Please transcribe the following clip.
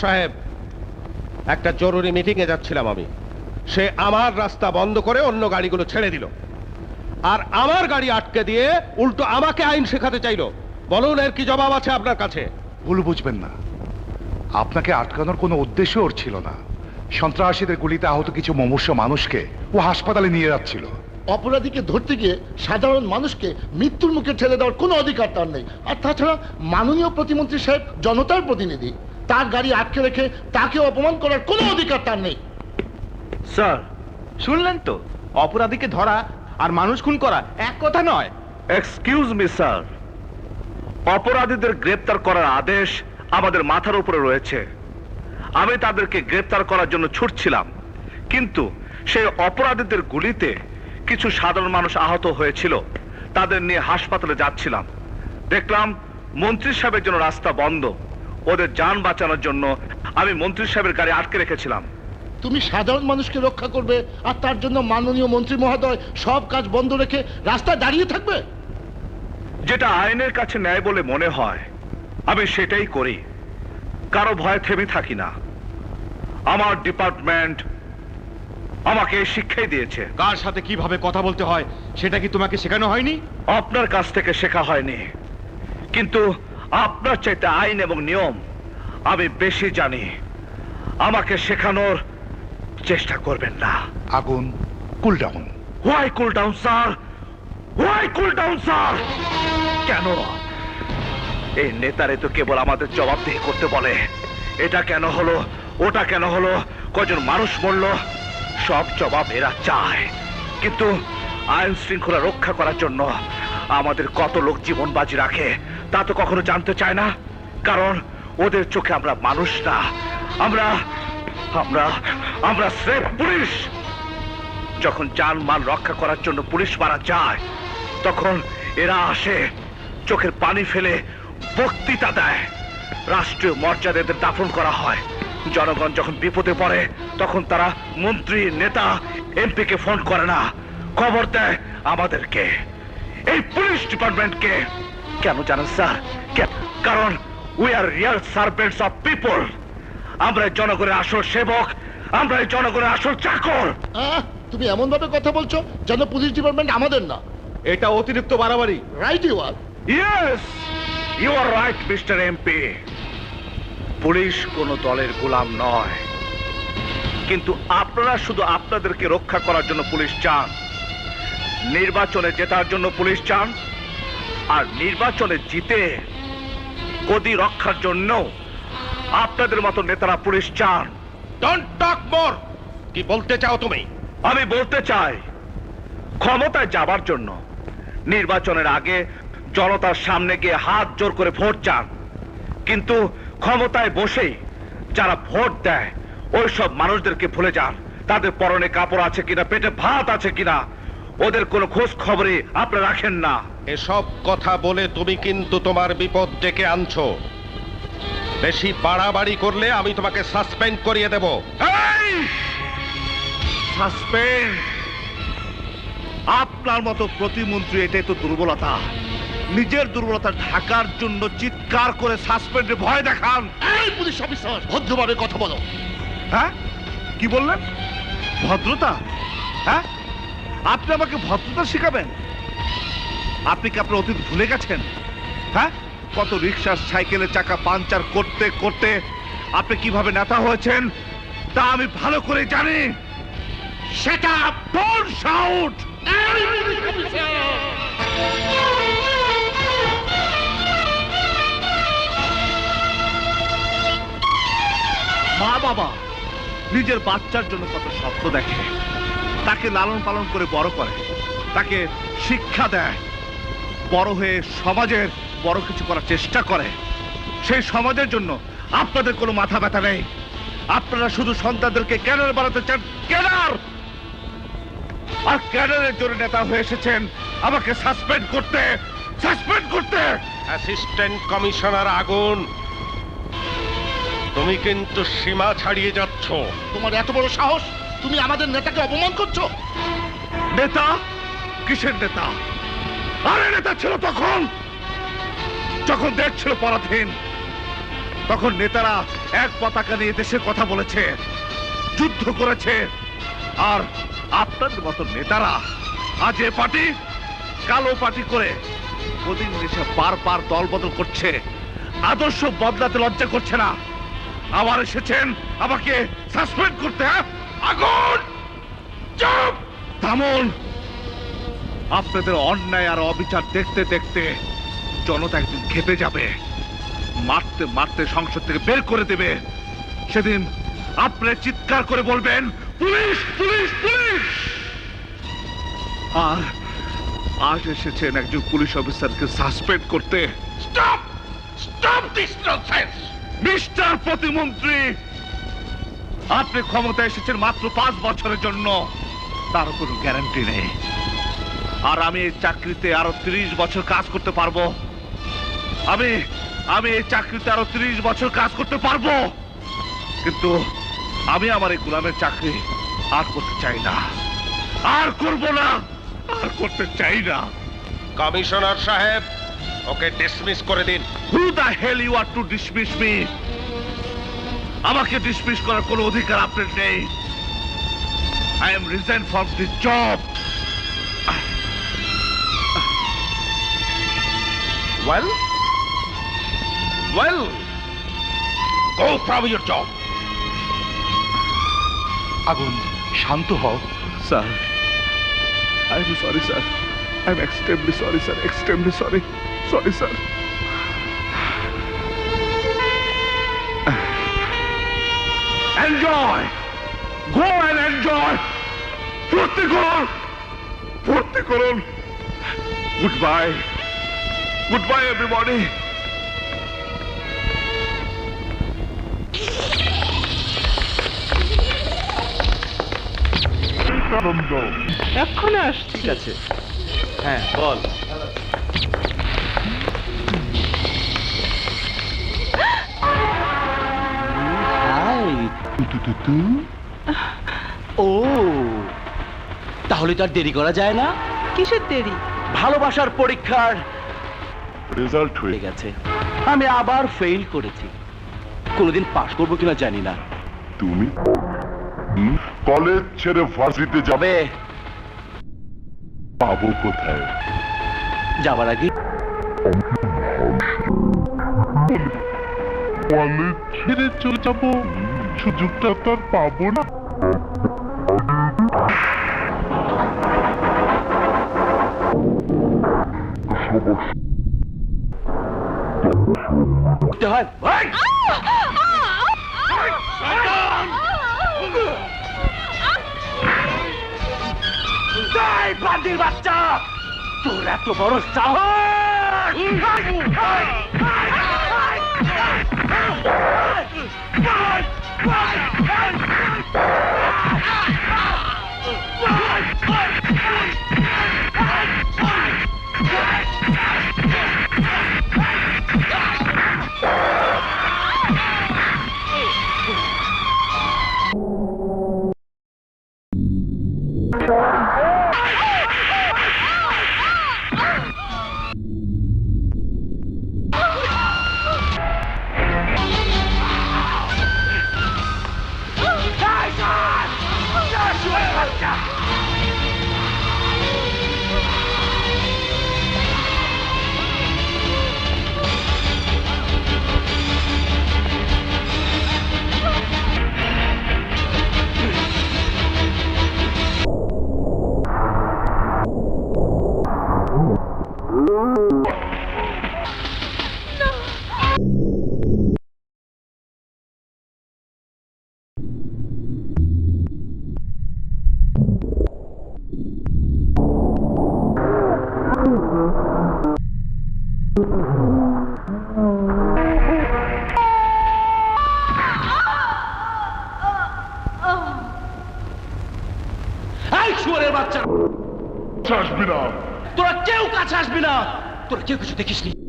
সাহেব একটা জরুরি মিটিংয়ে যাচ্ছিলাম আমি। সে আমার রাস্তা বন্ধ করে অন্য গাড়িগুলো ছেড়ে দিল। আর আমার গাড়ি আটকে দিয়ে উল্টো আমাকে আইন শেখাতে চাইলো। বলুন এর কি জবাব আছে আপনার কাছে? ভুল বুঝবেন না। আপনাকে আটকানোর কোনো উদ্দেশ্য ওর ছিল না। সন্ত্রাসীদের গুলিতে আহত কিছু মমস্য মানুষকে ও হাসপাতালে নিয়ে যাচ্ছিল। অপরাধীকে ধরতে গিয়ে সাধারণ মানুষকে মৃত্যুর মুখে ঠেলে দেওয়ার কোনো অধিকার তার নেই। আর তাছাড়া মাননীয় প্রতিমন্ত্রী সাহেব জনতার প্রতিনিধি। তার গাড়ি আটকে রেখে তাকে অপমান করার কোনো অধিকার তার নেই। স্যার শুনলেন তো? অপরাধীকে ধরা আর মানুষ খুন করা এক কথা নয়। এক্সকিউজ মি স্যার অপরাধীদের গ্রেপ্তার করার আদেশ আমাদের মাথার উপরে রয়েছে। আমি তাদেরকে গ্রেপ্তার করার জন্য ছুটছিলাম কিন্তু সেই অপরাধীদের গুলিতে কিছু সাধারণ মানুষ আহত হয়েছিল। তাদের নিয়ে হাসপাতালে যাচ্ছিলাম। দেখলাম মন্ত্রী সাহেবের জন্য রাস্তা বন্ধ। ওদের যান বাঁচানোর জন্য আমি মন্ত্রী সাহেবের গাড়ি আটকে রেখেছিলাম। তুমি সাধারণ মানুষকে রক্ষা করবে আর তার জন্য মাননীয় মন্ত্রী মহোদয় সব কাজ বন্ধ রেখে রাস্তায় দাঁড়িয়ে থাকবে? যেটা আইনের কাছে ন্যায় বলে মনে হয় আমি সেটাই করি। কারও ভয়ে থেমে থাকি না। আমার ডিপার্টমেন্ট আমাকে শিক্ষাই দিয়েছে। কার সাথে কীভাবে কথা বলতে হয় সেটা কি তোমাকে শেখানো হয়নি? আপনার কাছ থেকে শেখা হয়নি। কিন্তু আপনার চাইতে আইন এবং নিয়ম আমি বেশি জানি। আমাকে শেখানোর চেষ্টা করবেন না। আগুন cool down why cool down sir why cool down sir কেন? এই নেতারে তো কেবল আমাদের জবাবদিহি করতে বলে। এটা কেন হলো? ওটা কেন হলো? কজন মানুষ মরল? সব জবাব এরা চায়। কিন্তু আইন শৃঙ্খলা রক্ষা করার জন্য আমাদের কত লোক জীবন বাজি রাখে? তা তো কখনো জানতে চায় না। কারণ ওদের চোখে আমরা মানুষ না। আমরা আমরা আমরা স্রেফ পুলিশ। যখন যান মাল রক্ষা করার জন্য পুলিশ মারা যায়, তখন এরা আসে, চোখের পানি ফেলে বক্তৃতা দেয়। রাষ্ট্রীয় মর্যাদা এদের দাফন করা হয়। জনগণ যখন বিপদে পড়ে, তখন তারা মন্ত্রী, নেতা, এমপিকে ফোন করে না। খবর দেয় আমাদেরকে। এই পুলিশ ডিপার্টমেন্টকে কেন জানেন স্যার? কারণ we are real servants of people আমরা জনগণের আসল সেবক আমরা জনগণের আসল চাকর। তুমি এমন ভাবে কথা বলছো যেন পুলিশ ডিপার্টমেন্ট আমাদের না। এটা অতিরিক্ত বাড়াবাড়ি। Right you are yes you are right mister MP police কোনো দলের গোলাম নয়। কিন্তু আপনারা শুধু আপনাদেরকে রক্ষা করার জন্য পুলিশ চান। নির্বাচনে জেতার জন্য পুলিশ চান। আর নির্বাচনে জিতে গদি রক্ষার জন্য আপনাদের মতো নেতারা পুলিশ চান। ডোন্ট টক মোর কি বলতে চাও তুমি? আমি বলতে চাই ক্ষমতায় যাবার জন্য নির্বাচনের আগে জনতার সামনে গিয়ে হাত জোর করে ভোট চান। কিন্তু ক্ষমতায় বসেই যারা ভোট দেয় ওই সব মানুষদেরকে ভুলে যান। তাদের পরনে কাপড় আছে কিনা পেটে ভাত আছে কিনা ওদের কোনো খোঁজ খবরই আপনি রাখেন না। এসব কথা বলে তুমি কিন্তু তোমার বিপদ ডেকে আনছো। বেশি বাড়াবাড়ি করলে আমি তোমাকে সাসপেন্ড করিয়ে দেব। এই! সাসপেন্ড? আপনার মতো প্রতিমন্ত্রী এটাই তো দুর্বলতা। নিজের দুর্বলতা ঢাকার জন্য চিৎকার করে সাসপেন্ডে ভয় দেখান। এই পুলিশ অফিসার! ভদ্রভাবে কথা বলো। হ্যাঁ? কি বললেন? ভদ্রতা? হ্যাঁ? আপনি আমাকে ভদ্রতা শেখাবেন? আপনি কি আপনার অতীত ভুলে গেছেন? হ্যাঁ? কত রিক্সার সাইকেলের চাকা পাঞ্চার করতে করতে আপনি কীভাবে নেতা হয়েছেন, তা আমি ভালো করে জানি। সেটা শাউট মা বাবা নিজের বাচ্চার জন্য কত স্বপ্ন দেখে, তাকে লালন পালন করে বড় করে, তাকে শিক্ষা দেয়। বড় হয়ে সমাজের বড় কিছু করার চেষ্টা করে। সেই সমাজের জন্য আপনাদের কোনো মাথা ব্যথা নেই। আপনারা শুধু সন্তানদেরকে ক্যাডার বানাতে চান। ক্যাডার! আর ক্যাডারের জন্য নেতা হয়ে এসেছেন আমাকে সাসপেন্ড করতে। সাসপেন্ড করতে! অ্যাসিস্ট্যান্ট কমিশনার আগুন। তুমি কিন্তু সীমা ছাড়িয়ে যাচ্ছ। তোমার এত বড় সাহস? তুমি আমাদের নেতাকে অপমান করছ? নেতা? কিসের নেতা? আরে নেতা ছিল তখন। যখন দেশ ছিল পরাধীন, তখন নেতারা এক পতাকা নিয়ে দেশের কথা বলেছে, যুদ্ধ করেছে। আর আপনাদের মতো নেতারা আজ এ পার্টি, কালো পার্টি করে প্রতিদিন এসে বারবার দল বদল করছে। আদর্শ বদলাতে লজ্জা করছে না। আবার এসেছেন আমাকে সাসপেন্ড করতে হ্যাঁ? আগুন! চুপ! থামুন! আপনাদের অন্যায় আর অবিচার দেখতে দেখতে জনতা একদিন খেপে যাবে। মারতে মারতে সংসদ থেকে বের করে দেবে। সেদিন আপনারা চিৎকার করে বলবেন পুলিশ পুলিশ পুলিশ! আর আজ এসেছেন একজন পুলিশ অফিসারকে সাসপেন্ড করতে। Stop! Stop this nonsense mister প্রতিমন্ত্রী আপনি ক্ষমতায় এসেছেন মাত্র পাঁচ বছরের জন্য। তার কোনো গ্যারান্টি নেই। আর আমি এই চাকরিতে আরও ত্রিশ বছর কাজ করতে পারব। আমি আমি এই চাকরিতে আরও ত্রিশ বছর কাজ করতে পারব। কিন্তু আমি আমার এই গোলামের চাকরি আর করতে চাই না। আর করব না আর করতে চাই না। কমিশনার সাহেব ওকে ডিসমিস করে দিন। Who the hell you are to dismiss me আমাকে ডিসমিস করার কোনো অধিকার আপনার নেই। I am resign from this job well well go from your job আগুন শান্ত হও sir I am sorry sir I am extremely sorry sir extremely sorry sorry sir enjoy go and enjoy ফুর্তি করুন ফুর্তি করুন গুড বাই বাই এভরিবডি এক্ষুনি আসছি। ঠিক আছে। হ্যাঁ বল। ও তাহলে তো আর দেরি করা যায় না। কিসের দেরি? ভালোবাসার পরীক্ষার রেজাল্ট হয়ে গেছে আমি আবার ফেল করেছি। কোনোদিন পাশ করব কিনা জানি না। তুমি কলেজ ছেড়ে ভার্সিটিতে যাবে। পাবো কোথায়? যাবার আগে কলেজ ছেড়ে চলে যাব। সুযোগটা তো আর পাবো না। করতে হয়। বান্দির বাচ্চা তোর এত বড় শুয়ারের বাচ্চা। আসবি না। তোরা কেউ কাছে আসবি না। তোরা কেউ কিছু দেখিস নি